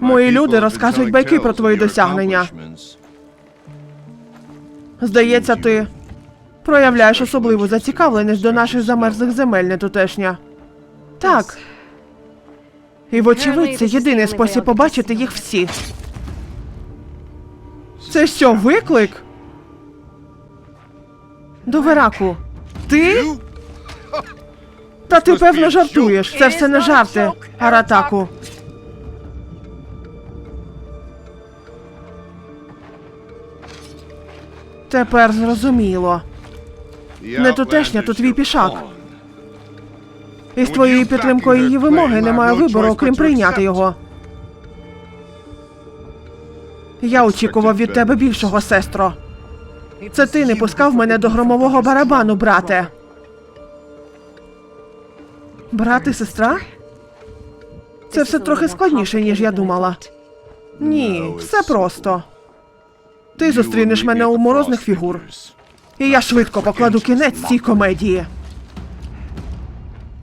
Мої люди розказують байки про твої досягнення. Здається, ти проявляєш особливу зацікавленість до наших замерзлих земель, не тутешня. Так. І вочевидь, це єдиний спосіб побачити їх всі. Це що, виклик? До Вераку. Ти? Та ти певно жартуєш. Це все не жарти, Аратаку. Тепер зрозуміло. Не тутешня, то твій пішак. І з твоєю підтримкою її вимоги немає вибору, окрім прийняти його. Я очікував від тебе більшого, сестро. Це ти не пускав мене до громового барабану, брате. Брат і сестра? Це все трохи складніше, ніж я думала. Ні, все просто. Ти зустрінеш мене у морозних фігур, і я швидко покладу кінець цій комедії.